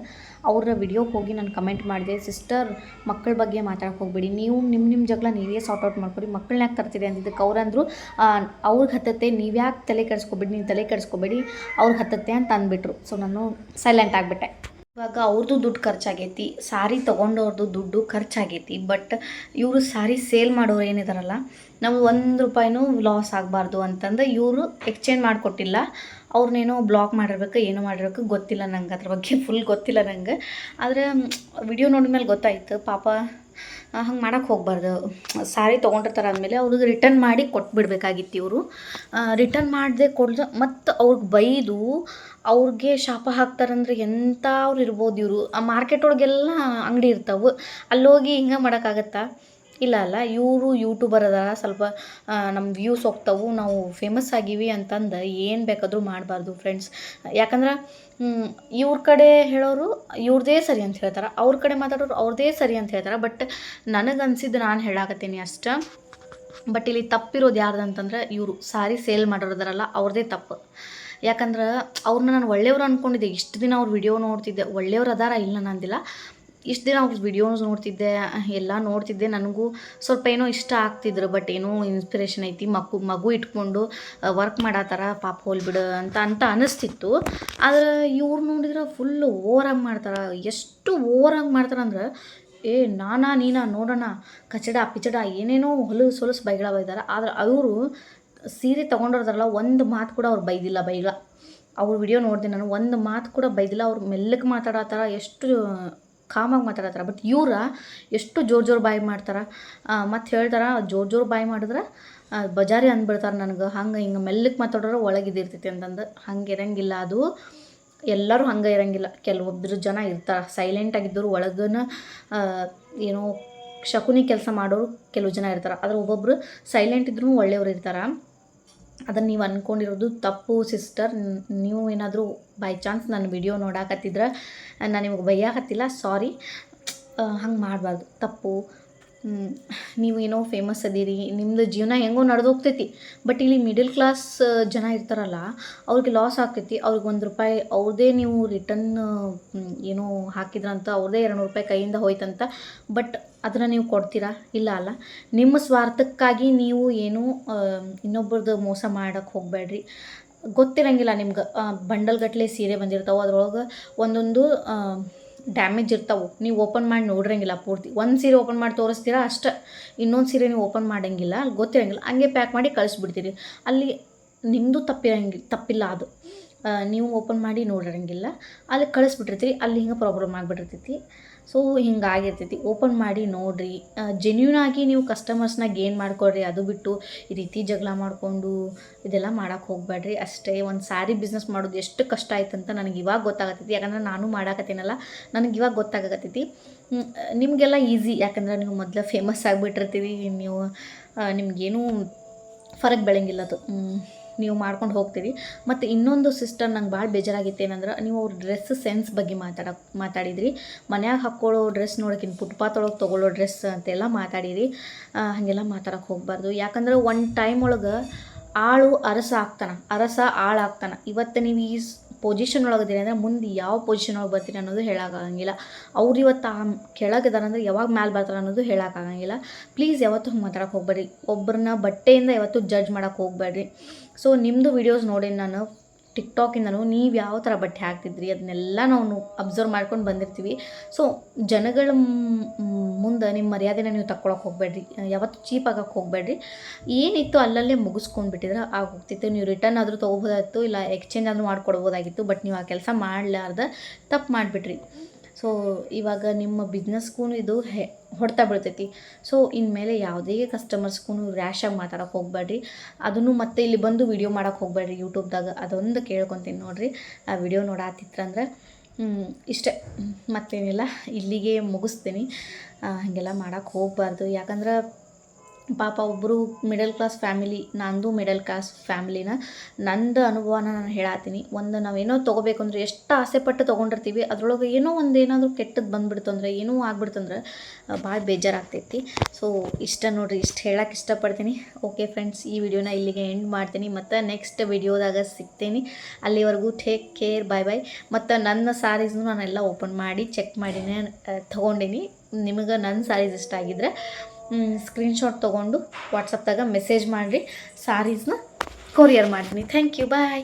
ಅವ್ರ ವಿಡಿಯೋಗೆ ಹೋಗಿ ನಾನು ಕಮೆಂಟ್ ಮಾಡಿದೆ, ಸಿಸ್ಟರ್ ಮಕ್ಕಳ ಬಗ್ಗೆ ಮಾತಾಡಕ್ಕೆ ಹೋಗ್ಬೇಡಿ. ನೀವು ನಿಮ್ಮ ನಿಮ್ಮ ಜಗಳ ನೀವೇ ಸಾರ್ಟ್ ಔಟ್ ಮಾಡ್ಕೊಡಿ ಮಕ್ಕಳನ್ನ ಯಾಕೆ ತರ್ತೀರಿ? ಅಂದಿದ್ದಕ್ಕೆ ಅವ್ರಂದ್ರು ಅವ್ರಿಗೆ ಹತ್ತತ್ತೆ, ನೀವು ಯಾಕೆ ತಲೆ ಕೆಡಿಸ್ಕೊಬೇಡಿ? ನೀವು ತಲೆ ಕೆಡಿಸ್ಕೊಬೇಡಿ. ಅವ್ರಿಗೆ ಹತ್ತತ್ತೆ ಅಂತ ಅಂದ್ಬಿಟ್ರು. ಸೊ ನಾನು ಸೈಲೆಂಟ್ ಆಗಿಬಿಟ್ಟೆ. ಇವಾಗ ಅವ್ರದ್ದು ದುಡ್ಡು ಖರ್ಚಾಗೈತಿ, ಸಾರಿ ತೊಗೊಂಡವ್ರದ್ದು ದುಡ್ಡು ಖರ್ಚಾಗೈತಿ, ಬಟ್ ಇವರು ಸಾರಿ ಸೇಲ್ ಮಾಡೋರು ಏನಿದಾರಲ್ಲ, ನಾವು ಒಂದು ರೂಪಾಯಿನೂ ಲಾಸ್ ಆಗಬಾರ್ದು ಅಂತಂದು ಇವರು ಎಕ್ಸ್ಚೇಂಜ್ ಮಾಡಿಕೊಟ್ಟಿಲ್ಲ ಅವ್ರನ್ನೇನೋ ಬ್ಲಾಕ್ ಮಾಡಿರ್ಬೇಕು, ಏನು ಮಾಡಿರ್ಬೇಕು, ಗೊತ್ತಿಲ್ಲ ನಂಗೆ ಅದ್ರ ಬಗ್ಗೆ ಫುಲ್ ಗೊತ್ತಿಲ್ಲ ನಂಗೆ. ಆದರೆ ವಿಡಿಯೋ ನೋಡಿದ ಮೇಲೆ ಗೊತ್ತಾಯಿತು, ಪಾಪ ಹಂಗೆ ಮಾಡೋಕ್ಕೆ ಹೋಗ್ಬಾರ್ದು. ಸಾರಿ ತೊಗೊಂಡಿರ್ತಾರೆ ಅಂದಮೇಲೆ ಅವ್ರಿಗೆ ರಿಟರ್ನ್ ಮಾಡಿ ಕೊಟ್ಬಿಡ್ಬೇಕಾಗಿತ್ತು ಇವರು. ರಿಟರ್ನ್ ಮಾಡದೆ ಕೊಡ್ದು ಮತ್ತು ಅವ್ರಿಗೆ ಬೈದು ಅವ್ರಿಗೆ ಶಾಪ ಹಾಕ್ತಾರಂದ್ರೆ ಎಂಥ ಅವ್ರು ಇರ್ಬೋದು ಇವರು. ಆ ಮಾರ್ಕೆಟ್ ಒಳಗೆಲ್ಲ ಅಂಗಡಿ ಇರ್ತಾವೆ. ಅಲ್ಲೋಗಿ ಹಿಂಗೆ ಮಾಡೋಕ್ಕಾಗತ್ತಾ? ಇಲ್ಲ ಅಲ್ಲ, ಇವರು ಯೂಟ್ಯೂಬರ್ ಅದಾರ, ಸ್ವಲ್ಪ ನಮ್ಮ ವ್ಯೂಸ್ ಹೋಗ್ತಾವು, ನಾವು ಫೇಮಸ್ ಆಗೀವಿ ಅಂತಂದು ಏನು ಬೇಕಾದರೂ ಮಾಡಬಾರ್ದು ಫ್ರೆಂಡ್ಸ್ ಯಾಕಂದ್ರೆ ಇವ್ರ ಕಡೆ ಹೇಳೋರು ಇವ್ರದೇ ಸರಿ ಅಂತ ಹೇಳ್ತಾರೆ, ಅವ್ರ ಕಡೆ ಮಾತಾಡೋರು ಅವ್ರದೇ ಸರಿ ಅಂತ ಹೇಳ್ತಾರೆ ಬಟ್ ನನಗೆ ಅನ್ಸಿದ್ದು ನಾನು ಹೇಳಾಕತ್ತೀನಿ ಅಷ್ಟ. ಬಟ್ ಇಲ್ಲಿ ತಪ್ಪಿರೋದು ಯಾರ್ದು ಅಂತಂದ್ರೆ ಇವರು ಸಾರಿ ಸೇಲ್ ಮಾಡೋರದಾರಲ್ಲ ಅವ್ರದ್ದೇ ತಪ್ಪು. ಯಾಕಂದ್ರೆ ಅವ್ರನ್ನ ನಾನು ಒಳ್ಳೆಯವ್ರು ಅಂದ್ಕೊಂಡಿದ್ದೆ ಇಷ್ಟು ದಿನ ಅವ್ರ ವಿಡಿಯೋ ನೋಡ್ತಿದ್ದೆ, ಒಳ್ಳೆಯವ್ರು ಅದಾರ ಇಲ್ಲ ನಂದಿಲ್ಲ ಇಷ್ಟು ದಿನ ಅವ್ರ ವಿಡಿಯೋಸ್ ನೋಡ್ತಿದ್ದೆ ಎಲ್ಲ ನೋಡ್ತಿದ್ದೆ. ನನಗೂ ಸ್ವಲ್ಪ ಏನೋ ಇಷ್ಟ ಆಗ್ತಿದ್ರು ಬಟ್ ಏನೋ ಇನ್ಸ್ಪಿರೇಷನ್ ಐತಿ. ಮಗು ಮಗು ಇಟ್ಕೊಂಡು ವರ್ಕ್ ಮಾಡತ್ತಾರ ಪಾಪ ಹೋಲ್ಬಿಡು ಅಂತ ಅಂತ ಅನಿಸ್ತಿತ್ತು. ಆದ್ರೆ ಇವ್ರು ನೋಡಿದ್ರೆ ಫುಲ್ ಓವರಾಗಿ ಮಾಡ್ತಾರೆ. ಎಷ್ಟು ಓವರಾಗಿ ಮಾಡ್ತಾರೆ ಅಂದ್ರೆ, ಏ ನಾನಾ ನೀನಾ ನೋಡೋಣ, ಕಚಡ, ಪಿಚಡ, ಏನೇನೋ ಹೊಲಸು ಹೊಲಸು ಬೈಗಳ ಬೈದಾರ. ಆದ್ರೆ ಅವರು ಸೀರೆ ತೊಗೊಂಡಿರ್ತಾರಲ್ಲ ಒಂದು ಮಾತು ಕೂಡ ಅವ್ರು ಬೈದಿಲ್ಲ ಬೈಗಳ ಅವ್ರ ವಿಡಿಯೋ ನೋಡಿದೆ ನಾನು, ಒಂದು ಮಾತು ಕೂಡ ಬೈದಿಲ್ಲ. ಅವ್ರು ಮೆಲ್ಲಗೆ ಮಾತಾಡತ್ತಾರ ಎಷ್ಟು ಕಾಮಾಗಿ ಮಾತಾಡತ್ತಾರ. ಬಟ್ ಇವ್ರ ಎಷ್ಟು ಜೋರು ಜೋರು ಬಾಯಿ ಮಾಡ್ತಾರೆ. ಮತ್ತು ಹೇಳ್ತಾರ, ಜೋರು ಜೋರು ಬಾಯಿ ಮಾಡಿದ್ರೆ ಬಜಾರಿ ಅಂದ್ಬಿಡ್ತಾರೆ ನನಗೆ. ಹಂಗೆ ಹಿಂಗೆ ಮೆಲ್ಲಕ್ಕೆ ಮಾತಾಡೋರು ಒಳಗೆ ಇದಿರ್ತೈತಿ ಅಂತಂದು. ಹಂಗೆ ಇರಂಗಿಲ್ಲ ಅದು. ಎಲ್ಲರೂ ಹಂಗೆ ಇರಂಗಿಲ್ಲ. ಕೆಲವೊಬ್ಬರು ಜನ ಇರ್ತಾರೆ. ಸೈಲೆಂಟಾಗಿದ್ದರು ಒಳಗನ ಏನೋ ಶಕುನಿ ಕೆಲಸ ಮಾಡೋರು ಕೆಲವು ಜನ ಇರ್ತಾರೆ. ಆದರೆ ಒಬ್ಬೊಬ್ಬರು ಸೈಲೆಂಟ್ ಇದ್ರೂ ಒಳ್ಳೆಯವ್ರು ಇರ್ತಾರೆ. ಅದನ್ನು ನೀವು ಅಂದ್ಕೊಂಡಿರೋದು ತಪ್ಪು, ಸಿಸ್ಟರ್. ನೀವು ಏನಾದರೂ ಬೈ ಚಾನ್ಸ್ ನನ್ನ ವಿಡಿಯೋ ನೋಡಾಕತ್ತಿದ್ರೆ, ನಾನು ನಿಮಗೆ ಬೈಯಾಕತ್ತಿಲ್ಲ ಸಾರಿ ಹಂಗೆ ಮಾಡಬಾರ್ದು, ತಪ್ಪು. ನೀವು ಏನೋ ಫೇಮಸ್ ಅದೀರಿ ನಿಮ್ಮದು ಜೀವನ ಹೆಂಗೋ ನಡೆದೋಗ್ತೈತಿ. ಬಟ್ ಇಲ್ಲಿ ಮಿಡಲ್ ಕ್ಲಾಸ್ ಜನ ಇರ್ತಾರಲ್ಲ, ಅವ್ರಿಗೆ ಲಾಸ್ ಆಗ್ತೈತಿ, ಅವ್ರಿಗೆ ಒಂದು ರೂಪಾಯಿ, ಅವ್ರದೇ ನೀವು ರಿಟರ್ನ್ ಏನೋ ಹಾಕಿದ್ರಂತ, ಅವ್ರದೇ ಎರಡು ರೂಪಾಯಿ ಕೈಯಿಂದ ಹೋಯ್ತಂತ. ಬಟ್ ಅದನ್ನು ನೀವು ಕೊಡ್ತೀರಾ? ಇಲ್ಲ ಅಲ್ಲ. ನಿಮ್ಮ ಸ್ವಾರ್ಥಕ್ಕಾಗಿ ನೀವು ಏನು ಇನ್ನೊಬ್ರದ್ದು ಮೋಸ ಮಾಡೋಕ್ಕೆ ಹೋಗಬೇಡ್ರಿ. ಗೊತ್ತಿರಂಗಿಲ್ಲ ನಿಮ್ಗೆ. ಬಂಡಲ್ಗಟ್ಟಲೆ ಸೀರೆ ಬಂದಿರ್ತಾವೆ, ಅದ್ರೊಳಗೆ ಒಂದೊಂದು ಡ್ಯಾಮೇಜ್ ಇರ್ತಾವೆ. ನೀವು ಓಪನ್ ಮಾಡಿ ನೋಡಿರಂಗಿಲ್ಲ ಪೂರ್ತಿ. ಒಂದು ಸೀರೆ ಓಪನ್ ಮಾಡಿ ತೋರಿಸ್ತೀರಾ ಅಷ್ಟೇ. ಇನ್ನೊಂದು ಸೀರೆ ನೀವು ಓಪನ್ ಮಾಡೋಂಗಿಲ್ಲ. ಗೊತ್ತಿರಂಗಿಲ್ಲ. ಹಂಗೆ ಪ್ಯಾಕ್ ಮಾಡಿ ಕಳಿಸ್ಬಿಡ್ತೀರಿ. ಅಲ್ಲಿ ನಿಮ್ಮದು ತಪ್ಪಿರಂಗಿಲ್ಲ ತಪ್ಪಿಲ್ಲ ಅದು. ನೀವು ಓಪನ್ ಮಾಡಿ ನೋಡಿರಂಗಿಲ್ಲ. ಅಲ್ಲಿ ಕಳಿಸ್ಬಿಟ್ಟಿರ್ತೀರಿ. ಅಲ್ಲಿ ಹಿಂಗೆ ಪ್ರಾಬ್ಲಮ್ ಆಗಿಬಿಟ್ಟಿರ್ತೈತಿ. ಸೊ ಹಿಂಗಾಗಿರ್ತೈತಿ. ಓಪನ್ ಮಾಡಿ ನೋಡಿರಿ. ಜೆನ್ಯೂನ್ ಆಗಿ ನೀವು ಕಸ್ಟಮರ್ಸ್ನ ಗೇನ್ ಮಾಡ್ಕೊಳ್ರಿ. ಅದು ಬಿಟ್ಟು ಈ ರೀತಿ ಜಗಳ ಮಾಡಿಕೊಂಡು ಇದೆಲ್ಲ ಮಾಡೋಕ್ಕೆ ಹೋಗಬೇಡ್ರಿ. ಅಷ್ಟೇ ಒಂದು ಸ್ಯಾರಿ ಬಿಸ್ನೆಸ್ ಮಾಡೋದು ಎಷ್ಟು ಕಷ್ಟ ಆಯ್ತಂತ ನನಗೆ ಇವಾಗ ಗೊತ್ತಾಗತ್ತೈತಿ ಯಾಕಂದ್ರೆ ನಾನು ಮಾಡಾಕತ್ತೀನಲ್ಲ, ನನಗೆ ಇವಾಗ ಗೊತ್ತಾಗತ್ತೈತಿ ನಿಮಗೆಲ್ಲ ಈಸಿ ಯಾಕಂದ್ರೆ ನೀವು ಮೊದಲು ಫೇಮಸ್ ಆಗಿಬಿಟ್ಟಿರ್ತೀರಿ. ನೀವು ನಿಮಗೇನು ಫರಕ್ ಬೆಳಂಗಿಲ್ಲ ಅದು. ನೀವು ಮಾಡ್ಕೊಂಡು ಹೋಗ್ತೀರಿ ಮತ್ತು ಇನ್ನೊಂದು ಸಿಸ್ಟರ್ ನಂಗೆ ಭಾಳ ಬೇಜಾರಾಗಿತ್ತು ಏನಂದ್ರೆ, ನೀವು ಅವ್ರ ಡ್ರೆಸ್ ಸೆನ್ಸ್ ಬಗ್ಗೆ ಮಾತಾಡ, ಮಾತಾಡಿದ್ರಿ. ಮನ್ಯಾಗ ಹಾಕ್ಕೊಳ್ಳೋ ಡ್ರೆಸ್ ನೋಡೋಕ್ಕಿಂತ ಫುಟ್ಪಾತ್ ಒಳಗೆ ತೊಗೊಳ್ಳೋ ಡ್ರೆಸ್ ಅಂತೆಲ್ಲ ಮಾತಾಡಿರಿ. ಹಾಗೆಲ್ಲ ಮಾತಾಡಕ್ಕೆ ಹೋಗ್ಬಾರ್ದು. ಯಾಕಂದ್ರೆ ಒಂದು ಟೈಮ್ ಒಳಗೆ ಆಳು ಅರಸ ಆಗ್ತಾನೆ. ಅರಸ ಆಳಾಗ್ತಾನೆ ಇವತ್ತು ನೀವು ಈ ಪೊಸಿಷನ್ ಒಳಗಿದ್ದೀನಿ ಅಂದರೆ ಮುಂದೆ ಯಾವ ಪೊಸಿಷನ್ ಒಳಗೆ ಬರ್ತೀನಿ ಅನ್ನೋದು ಹೇಳೋಕ್ಕಾಗಂಗಿಲ್ಲ ಅವ್ರು ಇವತ್ತು ಆ ಅಂದ್ರೆ ಯಾವಾಗ ಮ್ಯಾಲೆ ಬರ್ತಾರೆ ಅನ್ನೋದು ಹೇಳೋಕ್ಕಾಗಂಗಿಲ್ಲ ಪ್ಲೀಸ್ ಯಾವತ್ತೂ ಹಂಗೆ ಮಾತಾಡಕ್ಕೆ ಹೋಗ್ಬೇಡಿ ಒಬ್ಬರನ್ನ ಬಟ್ಟೆಯಿಂದ ಯಾವತ್ತೂ ಜಡ್ಜ್ ಮಾಡೋಕೆ ಹೋಗ್ಬೇಡ್ರಿ. ಸೊ ನಿಮ್ಮದು ವೀಡಿಯೋಸ್ ನೋಡಿ ನಾನು ಟಿಕ್ಟಾಕಿಂದನೂ ನೀವು ಯಾವ ಥರ ಬಟ್ಟೆ ಹಾಕ್ತಿದ್ರಿ ಅದನ್ನೆಲ್ಲ ನಾವು ಅಬ್ಸರ್ವ್ ಮಾಡ್ಕೊಂಡು ಬಂದಿರ್ತೀವಿ. ಸೊ ಜನಗಳ ಮುಂದೆ ನಿಮ್ಮ ಮರ್ಯಾದೆನ ನೀವು ತಕ್ಕೊಳಕ್ಕೆ ಹೋಗಬೇಡ್ರಿ. ಯಾವತ್ತು ಚೀಪ್ ಆಗಕ್ಕೆ ಹೋಗಬೇಡ್ರಿ. ಏನಿತ್ತು ಅಲ್ಲಲ್ಲೇ ಮುಗಿಸ್ಕೊಂಡು ಬಿಟ್ಟಿದ್ರೆ ಆಗೋಗ್ತಿತ್ತು ನೀವು ರಿಟರ್ನ್ ಆದರೂ ತೊಗೋಬೋದಾಗಿತ್ತು ಇಲ್ಲ ಎಕ್ಸ್ಚೇಂಜ್ ಆದರೂ ಮಾಡ್ಕೊಡ್ಬೋದಾಗಿತ್ತು ಬಟ್ ನೀವು ಆ ಕೆಲಸ ಮಾಡಲಾರ್ದ ತಪ್ಪು ಮಾಡಿಬಿಟ್ರಿ. ಸೊ ಇವಾಗ ನಿಮ್ಮ ಬಿಸ್ನೆಸ್ಗೂ ಇದು ಹೆ, ಹೊಡ್ತಾ ಬೀಳ್ತೈತಿ. ಸೊ ಇನ್ಮೇಲೆ ಯಾವುದೇ ಕಸ್ಟಮರ್ಸ್ಗೂ ರ್ಯಾಶಾಗಿ ಮಾತಾಡೋಕೆ ಹೋಗಬೇಡ್ರಿ. ಅದನ್ನು ಮತ್ತೆ ಇಲ್ಲಿ ಬಂದು ವಿಡಿಯೋ ಮಾಡೋಕೆ ಹೋಗಬೇಡ್ರಿ ಯೂಟ್ಯೂಬ್ದಾಗ ಅದೊಂದು ಕೇಳ್ಕೊತೀನಿ ನೋಡಿರಿ. ಆ ವಿಡಿಯೋ ನೋಡಾತಿತ್ತಂದ್ರೆ ಇಷ್ಟೇ. ಮತ್ತೇನಿಲ್ಲ. ಇಲ್ಲಿಗೆ ಮುಗಿಸ್ತೀನಿ. ಹಾಗೆಲ್ಲ ಮಾಡೋಕೆ ಹೋಗಬಾರ್ದು. ಯಾಕಂದ್ರೆ ಪಾಪ ಒಬ್ಬರು ಮಿಡಲ್ ಕ್ಲಾಸ್ ಫ್ಯಾಮಿಲಿ ನಂದು ಮಿಡಲ್ ಕ್ಲಾಸ್ ಫ್ಯಾಮಿಲಿನ ನಂದು ಅನುಭವನ ನಾನು ಹೇಳತ್ತೀನಿ ಒಂದು ನಾವೇನೋ ತೊಗೋಬೇಕು ಅಂದರೆ ಎಷ್ಟು ಆಸೆ ಪಟ್ಟು ತೊಗೊಂಡಿರ್ತೀವಿ, ಅದರೊಳಗೆ ಏನೋ ಒಂದು ಏನಾದರೂ ಕೆಟ್ಟದ್ದು ಬಂದ್ಬಿಡ್ತು ಅಂದರೆ, ಏನೋ ಆಗ್ಬಿಡ್ತಂದ್ರೆ ಭಾಳ ಬೇಜಾರಾಗ್ತೈತಿ. ಸೊ ಇಷ್ಟ ನೋಡಿರಿ, ಇಷ್ಟು ಹೇಳಕ್ಕೆ ಇಷ್ಟಪಡ್ತೀನಿ. ಓಕೆ ಫ್ರೆಂಡ್ಸ್ ಈ ವಿಡಿಯೋನ ಇಲ್ಲಿಗೆ ಎಂಡ್ ಮಾಡ್ತೀನಿ. ಮತ್ತು ನೆಕ್ಸ್ಟ್ ವಿಡಿಯೋದಾಗ ಸಿಗ್ತೀನಿ. ಅಲ್ಲಿವರೆಗೂ ಟೇಕ್ ಕೇರ್ ಬಾಯ್ ಬಾಯ್ ಮತ್ತು ನನ್ನ ಸ್ಯಾರೀಸ್ನು ನಾನೆಲ್ಲ ಓಪನ್ ಮಾಡಿ ಚೆಕ್ ಮಾಡಿನೇ ತೊಗೊಂಡೀನಿ. ನಿಮಗೆ ನನ್ನ ಸ್ಯಾರೀಸ್ ಇಷ್ಟ ಆಗಿದ್ರೆ ಸ್ಕ್ರೀನ್ಶಾಟ್ ತೊಗೊಂಡು ವಾಟ್ಸಪ್ದಾಗ ಮೆಸೇಜ್ ಮಾಡಿರಿ. ಸಾರೀಸ್ನ ಕೊರಿಯರ್ ಮಾಡ್ತೀನಿ. Thank you bye